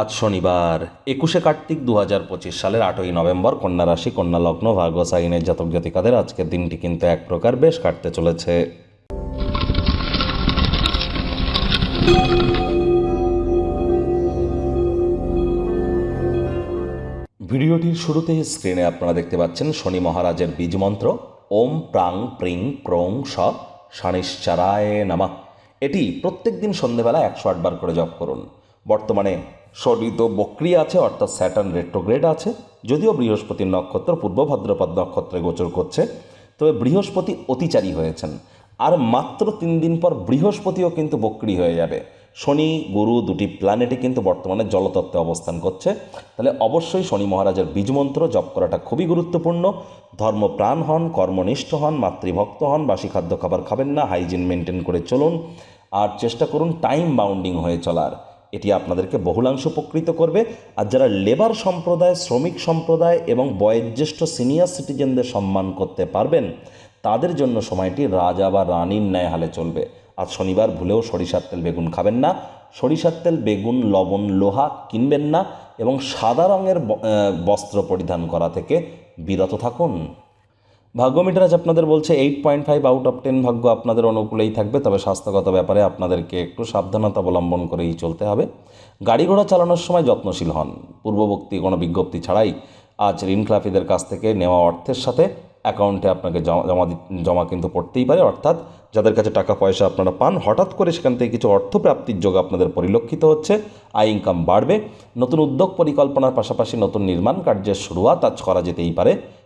আজ শনিবার, একুশে কার্তিক দু হাজার পঁচিশ সালের আটই নভেম্বর কন্যা রাশি, কন্যা লগ্ন, ভাগ্য সাইনের জাতক জাতিকাদের আজকের দিনটি কিন্তু এক প্রকার বেশ কাটতে চলেছে। ভিডিওটির শুরুতেই স্ক্রিনে আপনারা দেখতে পাচ্ছেন শনি মহারাজের বীজ মন্ত্র, ওম প্রাং প্রিং ক্রোং স শানিশ্চারায় নামা। এটি প্রত্যেক দিন সন্ধেবেলা একশো আটবার করে জপ করুন। বর্তমানে শনি তো বক্রি আছে, অর্থাৎ স্যাটার্ন রেট্রোগ্রেড আছে। যদিও বৃহস্পতির নক্ষত্র পূর্ব ভাদ্রপদ নক্ষত্রে গোচর করছে, তবে বৃহস্পতি অতিচারী হয়েছেন। আর মাত্র তিন দিন পর বৃহস্পতিও কিন্তু বক্রি হয়ে যাবে। শনি, গুরু দুটি প্ল্যানেটে কিন্তু বর্তমানে জলতত্ত্বে অবস্থান করছে। তাহলে অবশ্যই শনি মহারাজের বীজমন্ত্র জপ করাটা খুবই গুরুত্বপূর্ণ। ধর্মপ্রাণ হন, কর্মনিষ্ঠ হন, মাতৃভক্ত হন, বাসি খাদ্য খাবার খাবেন না হাইজিন মেনটেন করে চলুন। আর চেষ্টা করুন টাইম বাউন্ডিং হয়ে চলার। এটি আপনাদেরকে বহুলাংশ উপকৃত করবে। আর যারা লেবার সম্প্রদায়, শ্রমিক সম্প্রদায় এবং বয়োজ্যেষ্ঠ সিনিয়র সিটিজেনদের সম্মান করতে পারবেন, তাদের জন্য সময়টি রাজা বা রানীর ন্যায় হালে চলবে। আর শনিবার ভুলেও সরিষার তেল বেগুন খাবেন না। সরিষার তেল, বেগুন, লবণ, লোহা কিনবেন না এবং সাদা রঙের বস্ত্র পরিধান করা থেকে বিরত থাকুন। ভাগ্য মিটারাজ আপনাদের বলছে eight point five out of ten ভাগ্য আপনাদের অনুকূলেই থাকবে, তবে স্বাস্থ্যগত ব্যাপারে আপনাদেরকে একটু সাবধানতা অবলম্বন করেই চলতে হবে। গাড়ি ঘোড়া চালানোর সময় যত্নশীল হন। পূর্ববর্তী কোনো বিজ্ঞপ্তি ছাড়াই আজ ঋণ খেলাপিদের কাছ থেকে নেওয়া অর্থের সাথে অ্যাকাউন্টে আপনাকে জমা জমা জমা কিন্তু পড়তেই পারে। অর্থাৎ যাদের কাছে টাকা পয়সা আপনারা পান, হঠাৎ করে সেখান থেকে কিছু অর্থ প্রাপ্তির যোগ আপনাদের পরিলক্ষিত হচ্ছে। আয় ইনকাম বাড়বে। নতুন উদ্যোগ পরিকল্পনার পাশাপাশি নতুন নির্মাণ কার্যের শুরুয়াত আজ করা যেতেই পারে।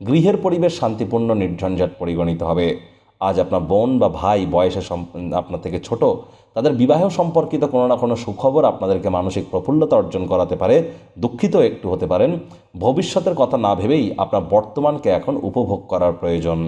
গৃহের পরিবেশ শান্তিপূর্ণ, নির্ঝঞ্ঝাট পরিগণিত হবে। আজ আপনার বোন বা ভাই বয়সে আপনার থেকে ছোট, তাদের বিবাহ সম্পর্কিত কোনো না কোনো সুখবর আপনাদেরকে মানসিক প্রফুল্লতা অর্জন করাতে পারে, দুঃখিত একটু হতে পারেন। ভবিষ্যতের কথা না ভেবেই আপনার বর্তমানকে এখন উপভোগ করার প্রয়োজন।